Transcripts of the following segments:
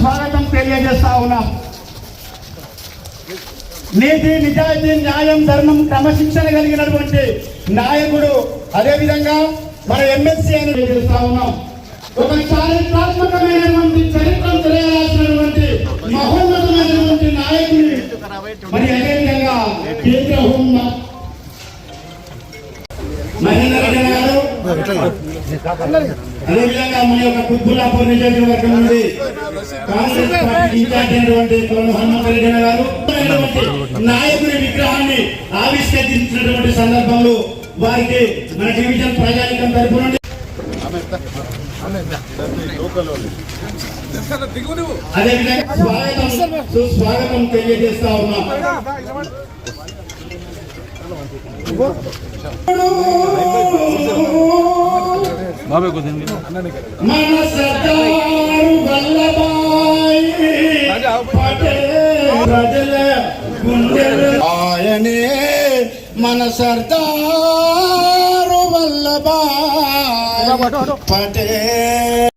స్వాగతం తెలియజేస్తా ఉన్నాం. నీతి నిజాయితీ న్యాయం ధర్మం క్రమశిక్షణ కలిగినటువంటి నాయకుడు అదేవిధంగా మన ఎమ్మెల్సీ అని తెలియజేస్తా ఉన్నాం. ఒక చారిత్రాత్మకమైనటువంటి చరిత్ర తెలియాల్సినటువంటి మహోన్నతమైనటువంటి నాయకుని మరి అదేవిధంగా కేంద్ర హోం అదేవిధంగా మన యొక్క కుత్బుల్లాపూర్ నియోజకవర్గం నుండి కాంగ్రెస్ పార్టీ ఇన్ఛార్జ్ అయినటువంటి కోన హనుమంతరెడ్డి గారు నాయకుని విగ్రహాన్ని ఆవిష్కరించినటువంటి సందర్భంలో వారికి మన డివిజన్ ప్రజానికం తరపు నుండి అదేవిధంగా స్వాగతం సుస్వాగతం తెలియజేస్తా ఉన్నాం. మన సర్దారు వల్లభాయ్. పటేల్ ప్రజల గుండెలు. ఆయనే మన సర్దారు వల్లభాయ్. పటేల్.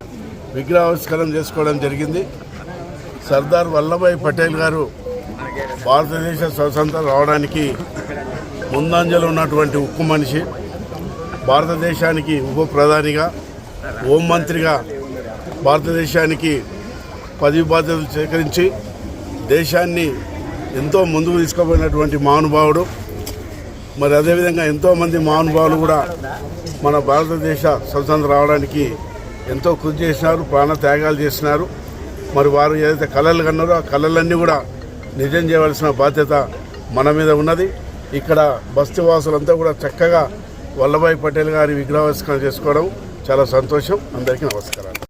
విగ్రహావిష్కరణ చేసుకోవడం జరిగింది. సర్దార్ వల్లభాయ్ పటేల్ గారు భారతదేశ స్వతంత్రం రావడానికి ముందంజలో ఉన్నటువంటి ఉక్కు మనిషి. భారతదేశానికి ఉప ప్రధానిగా హోంమంత్రిగా భారతదేశానికి పదవి బాధ్యతలు స్వీకరించి దేశాన్ని ఎంతో ముందుకు తీసుకుపోయినటువంటి మహానుభావుడు. మరి అదేవిధంగా ఎంతోమంది మహానుభావులు కూడా మన భారతదేశ స్వతంత్రం రావడానికి ఎంతో కృషి చేసినారు ప్రాణ త్యాగాలు చేసినారు. మరి వారు ఏదైతే కళలు కన్నారో ఆ కళలన్నీ కూడా నిజం చేయవలసిన బాధ్యత మన మీద ఉన్నది. ఇక్కడ బస్తీవాసులంతా కూడా చక్కగా వల్లభాయ్ పటేల్ గారి విగ్రహావిష్కరణ చేసుకోవడం చాలా సంతోషం. అందరికీ నమస్కారాలు.